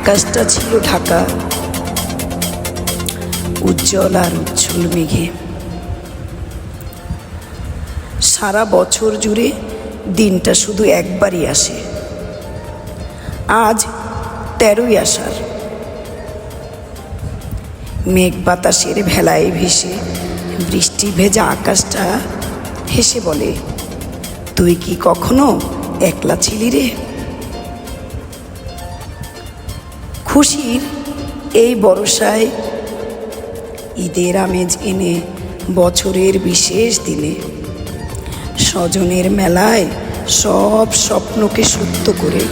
আকাশটা ছিল ঢাকা। উজ্জ্বল আর উজ্জ্বল মেঘে। সারা বছর জুড়ে দিনটা শুধু একবারই আসে। আজ তেরোই আসার মেঘ বাতাসের ভেলায় ভেসে বৃষ্টি ভেজা আকাশটা হেসে বলে, তুই কি কখনো একলা ছিলি রে? খুশির এই বর্ষায় ঈদের আমেজ এনে বছরের বিশেষ দিনে। স্বজনের মেলায় সব স্বপ্নকে সত্য করে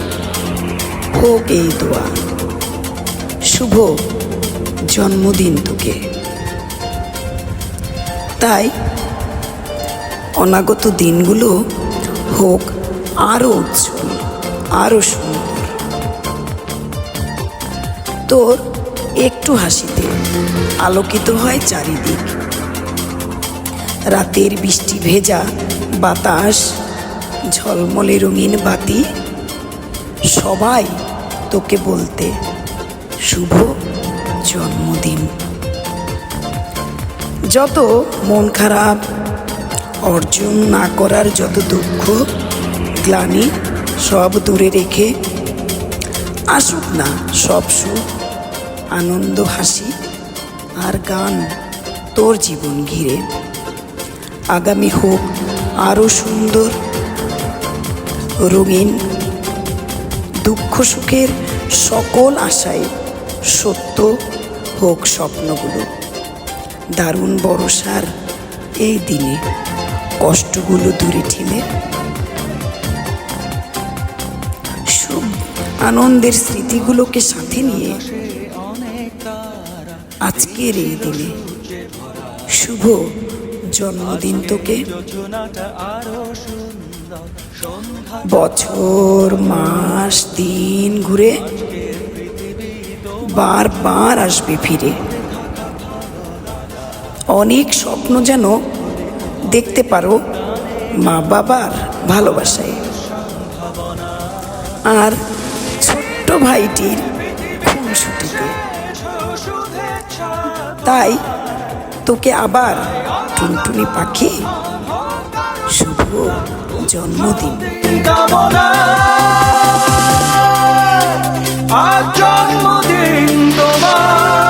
হোক এই দোয়া। শুভ জন্মদিন তোকে। তাই অনাগত দিনগুলো হোক আরও উজ্জ্বল আরও সুন্দর। তোর একটু হাসিতে আলোকিত হয় চারিদিক। রাতের বৃষ্টি ভেজা বাতাস, ঝলমলে রঙিন বাতি, সবাই তোকে বলতে শুভ জন্মদিন। যত মন খারাপ, অর্জন না করার যত দুঃখ, গ্লানি সব দূরে রেখে আসুক না সব সুখ আনন্দ, হাসি আর গান তোর জীবন ঘিরে। আগামী হোক আরও সুন্দর, রঙিন, দুঃখ সুখের সকল আশায় সত্য হোক স্বপ্নগুলো। দারুণ বড়সার এই দিনে কষ্টগুলো দূরে ঠেলে। আনন্দের স্মৃতিগুলোকে সাথে নিয়ে আজকের এই দিনে শুভ জন্মদিন তোকে। বছর, মাস, দিন ঘুরে বারবার আসবে ফিরে। অনেক স্বপ্ন যেন দেখতে পারো মা বাবার ভালোবাসায়। আর ছোট্ট ভাইটির খুনসুটিতে তাই তোকে আবার টুনটুনি পাখি শুভ জন্মদিন। জন্মদিন তোমার।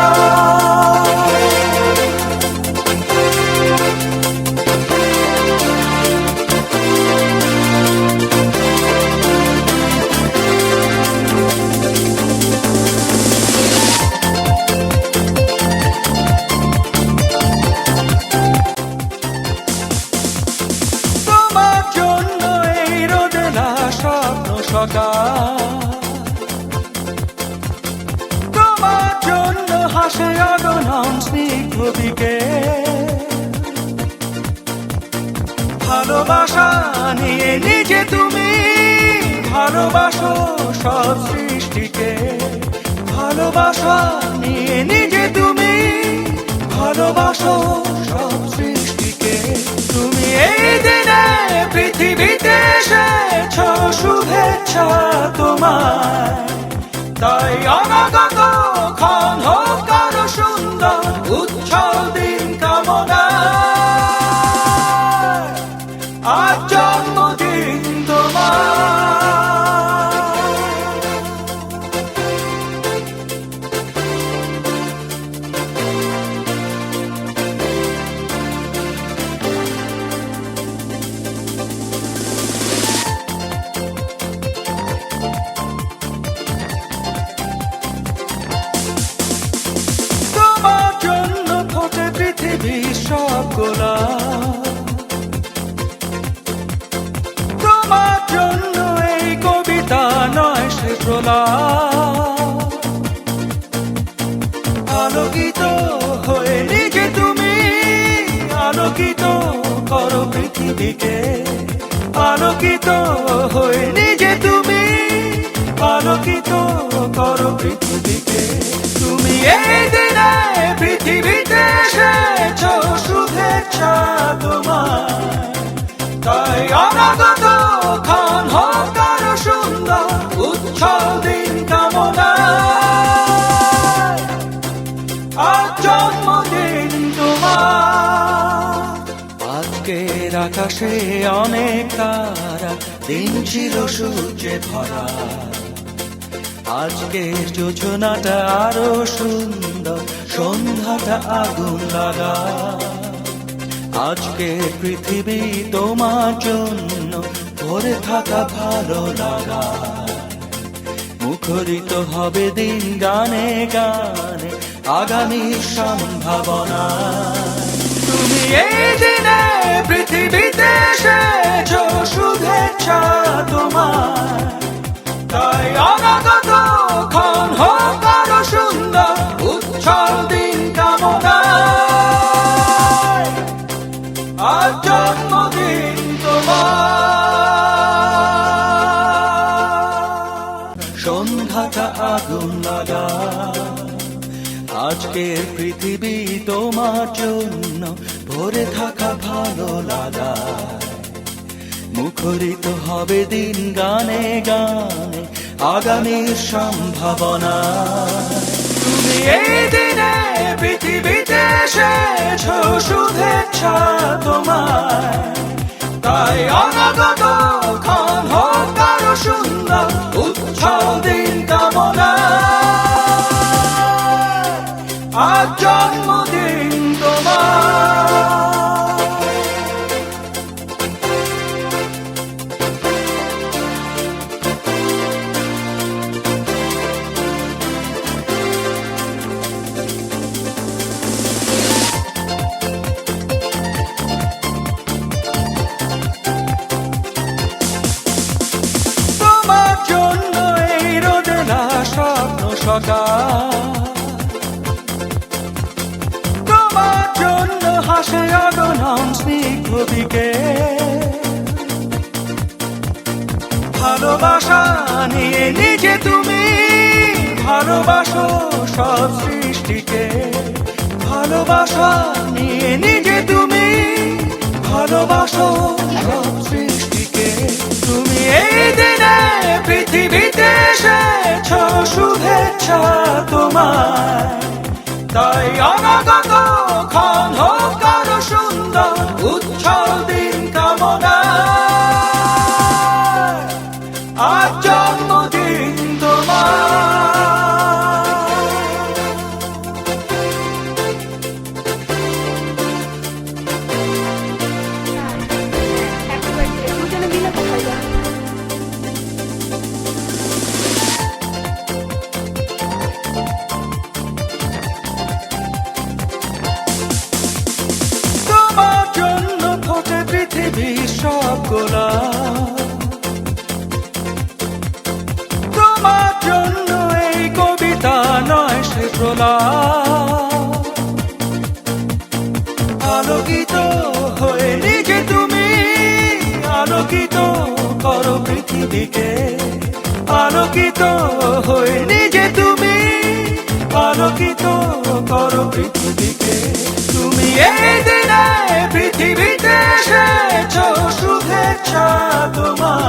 ভালোবাসা নিয়ে নিজে তুমি ভালোবাসো সব সৃষ্টিকে। ভালোবাসা নিয়ে নিজে তুমি ভালোবাসো সব সৃষ্টিকে। তুমি এই দিনে পৃথিবীতে এসেছ, শুভেচ্ছা তোমার তাই অনাগত ক্ষণ হোক সুন্দর উচ্ছল গোলাপ তোমার জন্য এই কবিতা নয় সে প্রলাপ আলোকিত হয়ে নিজে তুমি, আলোকিত করো পৃথিবীকে। আলোকিত হয়ে নিজে তুমি, আলোকিত করো পৃথিবীকে। তাই অনাগত খান হোক সুন্দর উচ্ছল দিন কামনা। আজ জন্মদিন তোমার। আজকের আকাশে অনেক তারা, দিন ছিল সূর্যে ভরা। আজকের যোজনাটা আরও সুন্দর, সন্ধ্যাটা আগুন লাগা। আজকে পৃথিবী তোমার জন্য ভরে থাকা ভালো লাগা। মুখরিত হবে দিন গানে গানে আগামী সম্ভাবনা। তুমি এই দিনে পৃথিবীতে শুভেচ্ছা তোমার আজকের পৃথিবী তোমার জন্য ভরে থাকা ভালো লাগা। মুখরিত হবে দিন গানে গানে আগামীর সম্ভাবনা। তুমি এই দিনে পৃথিবীতে এসেছ, শুভেচ্ছা তোমার তাই অনাগত ক্ষণ হোক আরও সুন্দর উচ্ছল দিন জন্য এই রোদেলা স্বপ্ন সকাল। তোমার জন্য হাসে আগনম স্নিগ্ধ দিকে। ভালোবাসা নিয়ে নিজে তুমি ভালোবাসো সব সৃষ্টিকে। ভালোবাসা নিয়ে নিজে তুমি ভালোবাসো শুভেচ্ছা তোমার। তাই অনাগত প্রলাপ আলোকিত হয়ে নিজে তুমি, আলোকিত করো পৃথিবীকে। আলোকিত হয়ে নিজে তুমি, আলোকিত করো পৃথিবীকে। তুমি এই দিনে পৃথিবীতে এসেছ শুভেচ্ছা তোমার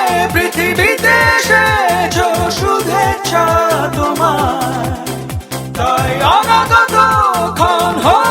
পৃথিবীতে এসেছ শুভেচ্ছা তোমার। তাই অনাগত ক্ষণ হোক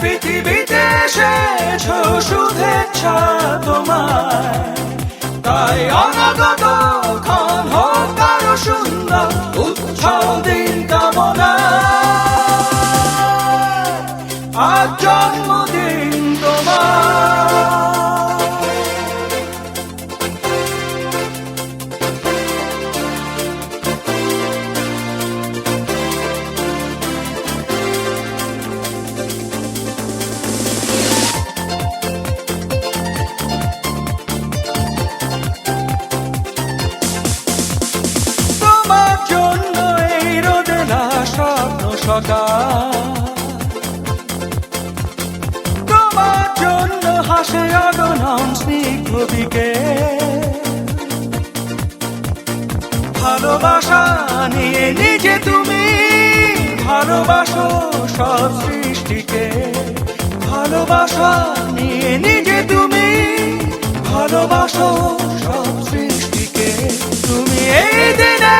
পৃথিবীতে এসেছ শুভেচ্ছা তোমার তাই অনাগত ক্ষণ হোক আরও সুন্দর উৎসব স্বপ্ন তোমার জন্য হাসে অগণন স্নিগ্ধ দিকে। ভালোবাসা নিয়ে নিজে তুমি ভালোবাসো সব সৃষ্টিকে। ভালোবাসা নিয়ে নিজে তুমি ভালোবাসো সব সৃষ্টিকে। তুমি এই দিনে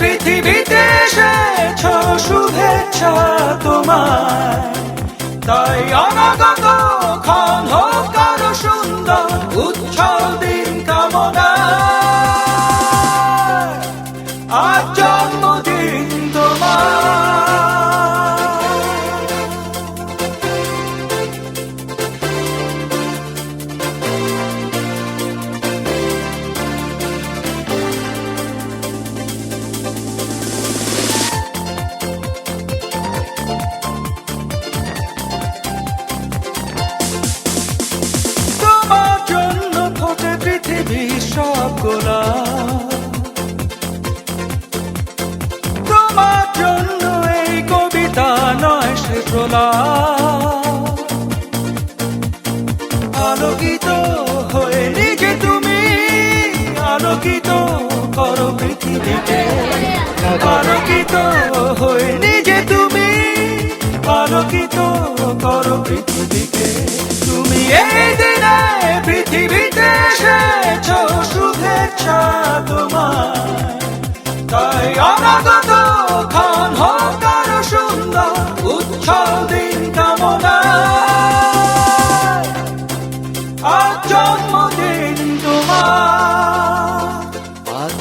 পৃথিবীতে এসেছ শুভেচ্ছা তোমার। তাই অনাগত ক্ষণ আলোকিত হয়ে নিজে তুমি, আলোকিত করো পৃথিবীকে তুমি এই দিনে পৃথিবীতে এসেছ, শুভেচ্ছা তোমার তাই অনাগত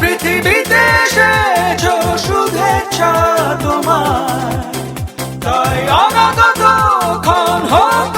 পৃথিবীতে এসেছ শুভেচ্ছা তোমার। তাই অনাগত ক্ষণ হোক